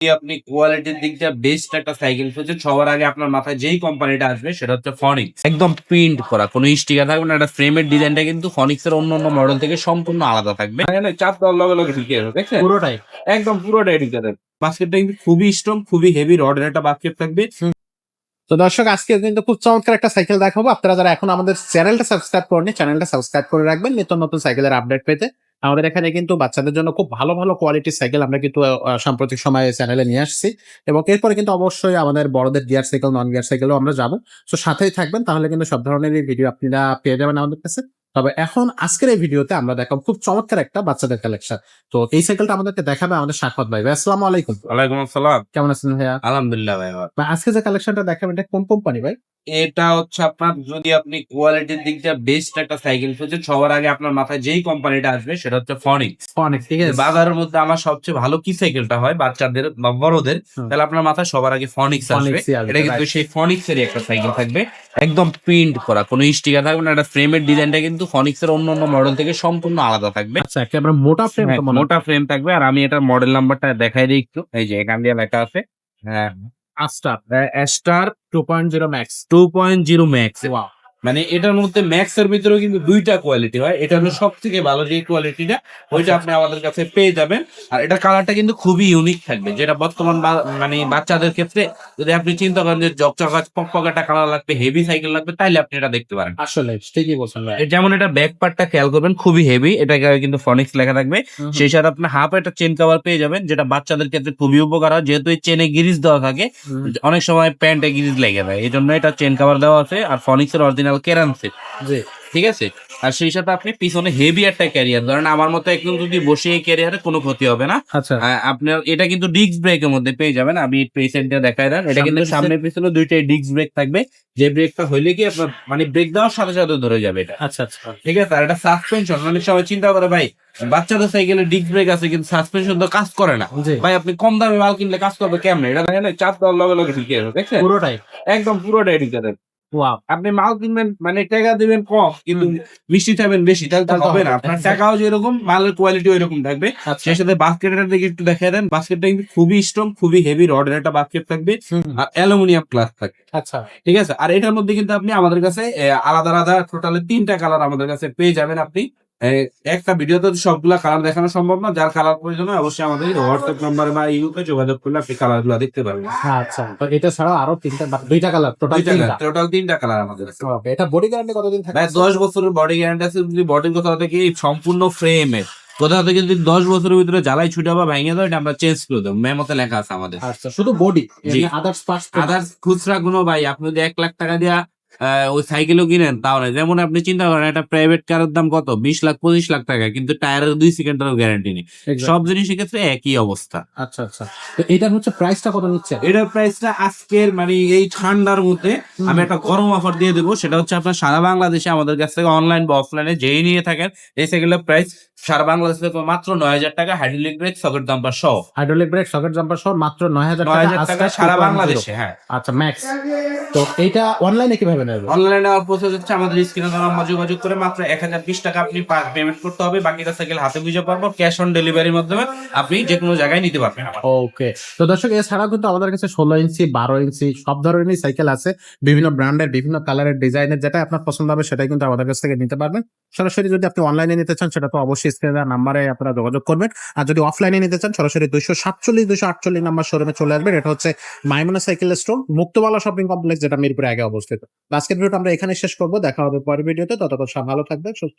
আপনি কোয়ালিটির দিক দিয়ে বেস্ট একটা সাইকেল খুঁজছেন সবার আগে আপনার মাথায় যেই কোম্পানিটা আসবে সেটা হচ্ছে ফনিক্স একদম প্রিন্ট করা কোনো স্টিকার থাকবে না একটা ফ্রেমের ডিজাইনটা কিন্তু ফনিক্স এর অন্য অন্য মডেল থেকে সম্পূর্ণ আলাদা থাকবে। এখানে চাপ দেওয়ার লগে লগে ঢুকে যাবে দেখছেন? পুরোটাই। একদম পুরোটাই ঢুকে যাবে বাস্কেটটা কিন্তু খুবই স্ট্রং খুবই হেভি রডের একটা বাস্কেট থাকবে। তো দর্শক আজকে কিন্তু খুব চমৎকার একটা সাইকেল দেখাবো। আপনারা যারা এখন আমাদের চ্যানেলটা সাবস্ক্রাইব করেনি চ্যানেলটা সাবস্ক্রাইব করে রাখবেন। নিত্য নতুন সাইকেলের আপডেট পেতে। আমাদের এখানে কিন্তু বাচ্চাদের জন্য খুব ভালো ভালো কোয়ালিটির সাইকেল আমরা কিন্তু সাম্প্রতিক সময়ে চ্যানেলে নিয়ে আসছি। এবং এরপরে কিন্তু অবশ্যই আমাদের বড়দের গিয়ার সাইকেল নন গিয়ার সাইকেলও আমরা যাব। তো সাথেই থাকবেন, তাহলে কিন্তু সব ধরনের ভিডিও আপনারা পেয়ে যাবেন আমাদের কাছে। তবে এখন আজকের এই ভিডিওতে আমরা দেখাবো খুব চমৎকার একটা বাচ্চাদের কালেকশন তো এই সাইকেলটা আমাদেরকে দেখাবে আমাদের সাক্ষাৎ ভাই। ভাই আসসালামু আলাইকুম। ওয়ালাইকুম আসসালাম। কেমন আছেন ভাইয়া? আলহামদুলিল্লাহ ভাই ভাই, আজকে যে কালেকশনটা দেখাবেন এটা কোন কোম্পানি ভাই? এটা হচ্ছে আপনার যদি আপনি কোয়ালিটির দিক দিয়ে বেস্ট একটা সাইকেল খুঁজছেন সবার আগে আপনার মাথায় যেই কোম্পানিটা আসবে সেটা হচ্ছে ফনিক্স ফনিক্স ঠিক আছে। বাজারের মধ্যে আমার সবচেয়ে ভালো কি সাইকেলটা হয় বাচ্চাদের বা বড়দের তাহলে আপনার মাথায় সবার আগে ফনিক্স আসবে। এটা কিন্তু সেই ফনিক্স এরই একটা সাইকেল থাকবে। একদম প্রিন্ট করা কোনো স্টিকার থাকবে না একটা ফ্রেমের ডিজাইনটা কিন্তু ফনিক্স এর অন্য অন্য মডেল থেকে সম্পূর্ণ আলাদা থাকবে। আচ্ছা একেবারে মোটা ফ্রেম হ্যাঁ, মোটা ফ্রেম থাকবে। আর আমি এটার মডেল নাম্বারটা দেখাই দিই একটু। এই যে এখান দিয়ে লেখা আছে। হ্যাঁ। Aster star two point zero max two point zero max wow মানে এটার মধ্যে ম্যাক্স এর ভিতরেও কিন্তু দুইটা কোয়ালিটি হয়। এটা হলো সব থেকে ভালো যে কোয়ালিটিটা ওইটা আপনি আমাদের কাছে পেয়ে যাবেন। আর এটা কালারটা কিন্তু খুবই ইউনিক থাকবে যেটা বর্তমান মানে বাচ্চাদের ক্ষেত্রে যদি আপনি চিন্তা করেন যে জকচকা পকপকাটা কালার লাগবে হেভি সাইকেল লাগবে তাইলে আপনি এটা দেখতে পারেন। আসলে ঠিকই বলছেন যেমন এটা ব্যাক পার্টটা খেয়াল করবেন খুবই হেভি এটাকে কিন্তু ফনিক্স লেখা থাকবে। সেই সাথে আপনি হাফ একটা চেন কভার পেয়ে যাবেন যেটা বাচ্চাদের ক্ষেত্রে খুবই উপকার হয় যেহেতু এই চেনে গিরিজ দেওয়া থাকে অনেক সময় প্যান্টে গিরিজ লেগে যায় এই জন্য এটা চেন কভার দেওয়া আছে আর ফনিক্স এর অরিজিনাল কেরান সেট জি। ঠিক আছে? আর সেই সাথে আপনি পিছনে হেভি একটা ক্যারিয়ার ধরেন আমার মতো একদম যদি বসে এই ক্যারিয়ারে কোনো ক্ষতি হবে না আচ্ছা। আপনার এটা কিন্তু ডিস্ক ব্রেকের মধ্যে পেয়ে যাবেন। আমি পেশেন্টটা দেখাই দেন। এটা কিন্তু সামনে পিছনে দুইটাই ডিস্ক ব্রেক থাকবে। যে ব্রেকটা হইলে কি আপনার মানে ব্রেক দেওয়ার সাথে সাথে ধরে যাবে এটা। আচ্ছা আচ্ছা। ঠিক আছে? আর এটা সাসপেনশন অনেক সময় চিন্তা করে ভাই বাচ্চাদের সাইকেলে ডিস্ক ব্রেক আছে কিন্তু সাসপেনশন তো কাজ করে না। ভাই আপনি কম দামে মাল কিনলে কাজ করবে কেমনে? এটা দেখেন চাপ দেওয়ার লগে লগে ঢুকে যাবে দেখছেন? পুরোটাই। একদম পুরোটাই ঢুকে দেবে ওয়াও আপনি মাল কিনবেন মানে টাকা দিবেন কম কিন্তু মিষ্টি খাবেন বেশি তাহলে তো হবে না। আপনার টাকাও যেরকম মালের কোয়ালিটি ওইরকম থাকবে। আচ্ছা। সেই সাথে বাস্কেটটা দিকে একটু দেখা দেন। বাস্কেটটা কিন্তু খুবই স্ট্রং খুবই হেভি রডের একটা বাস্কেট থাকবে। আর অ্যালুমিনিয়াম ক্লাস থাকবে। আচ্ছা। ঠিক আছে? আর এটার মধ্যে কিন্তু আপনি আমাদের কাছে আলাদা আলাদা টোটালে তিনটা কালার আমাদের কাছে পেয়ে যাবেন আপনি। একটা ভিডিওতে তো সবগুলা কালার দেখানো সম্ভব না যার কালার প্রয়োজন হয় অবশ্যই আমাদের হোয়াটসঅ্যাপ নাম্বারে বা ইউকে যোগাযোগ করলে আপনি কালারগুলো দেখতে পারবেন। আচ্ছা তো এটা ছাড়াও আরও তিনটা দুইটা কালার টোটাল তিনটা? টোটাল তিনটা কালার আমাদের Okay, এটা বডি গ্যারান্টি কতদিন থাকে? ভাই দশ বছরের বডি গ্যারান্টি আছে যদি বডির কোথাও থেকে এই সম্পূর্ণ ফ্রেমের কোথাও থেকে যদি দশ বছরের ভিতরে জ্বালাই ছুটে বা ভেঙে দেয় এটা আমরা চেঞ্জ করে দেবো। মেমোতে লেখা আছে আমাদের। আচ্ছা শুধু বডি আদার্স আদার্স খুচরা কোনো ভাই আপনি যদি এক লাখ টাকা দিয়া ওই সাইকেলও কিনেন তাহলে যেমন আপনি চিন্তা করেন একটা প্রাইভেট কারের দাম কত? বিশ লাখ পঁচিশ লাখ টাকা কিন্তু টায়ারের দুই সেকেন্ডেরও গ্যারান্টি নেই। সব জিনিসের ক্ষেত্রে একই অবস্থা। আচ্ছা আচ্ছা। তো এটার হচ্ছে প্রাইসটা কত নিচ্ছে এটার প্রাইসটা আজকের মানে এই ঠান্ডার মধ্যে আমি একটা গরম অফার দিয়ে দেবো। সেটা হচ্ছে আপনার সারা বাংলাদেশে আমাদের কাছ থেকে অনলাইন বা অফলাইনে যেই নিয়ে থাকেন এই সাইকেলের প্রাইস সারা বাংলাদেশে মাত্র নয় হাজার টাকা হাইড্রোলিক ব্রেক সকেট দাম্পার সহ। হাইড্রোলিক ব্রেক সকেট জাম্পার সহ মাত্র নয় হাজার টাকা সারা বাংলাদেশে হ্যাঁ। আচ্ছা ম্যাক্স তো এইটা অনলাইনে কীভাবে অনলাইনে নেওয়ার প্রসেস হচ্ছে আমাদের স্ক্রিনে নাম্বার যোগাযোগ করে মাত্র এক হাজার বিশ টাকা আপনি পেমেন্ট করতে হবে বাকিটা সাইকেল হাতে বুঝে পারব ক্যাশ অন ডেলিভারির মাধ্যমে আপনি যে কোনো জায়গায় নিতে পারবেন ওকে তো দর্শক এছাড়াও কিন্তু আমাদের কাছে ষোলো ইঞ্চি বারো ইঞ্চি সব ধরনেরই সাইকেল আছে। বিভিন্ন ব্র্যান্ডের বিভিন্ন কালারের ডিজাইনের যেটা আপনার পছন্দ হবে সেটাই কিন্তু আমাদের কাছ থেকে নিতে পারবেন। সরাসরি যদি আপনি অনলাইনে নিতে চান সেটা তো অবশ্যই স্ক্রিনে নাম্বারে আপনারা যোগাযোগ করবেন। আর যদি অফলাইনে নিতে চান সরাসরি দুইশো সাতচল্লিশ দুইশো আটচল্লিশ নাম্বার শোরুমে চলে আসবেন। এটা হচ্ছে Maimuna cycle store Muktabala shopping complex যেটা মিরপুরে আগে অবস্থিত। আজকের ভিডিওটা আমরা এখানে শেষ করব। দেখা হবে পরের ভিডিওতে। ততক্ষণ সব ভালো থাকবে সুস্থ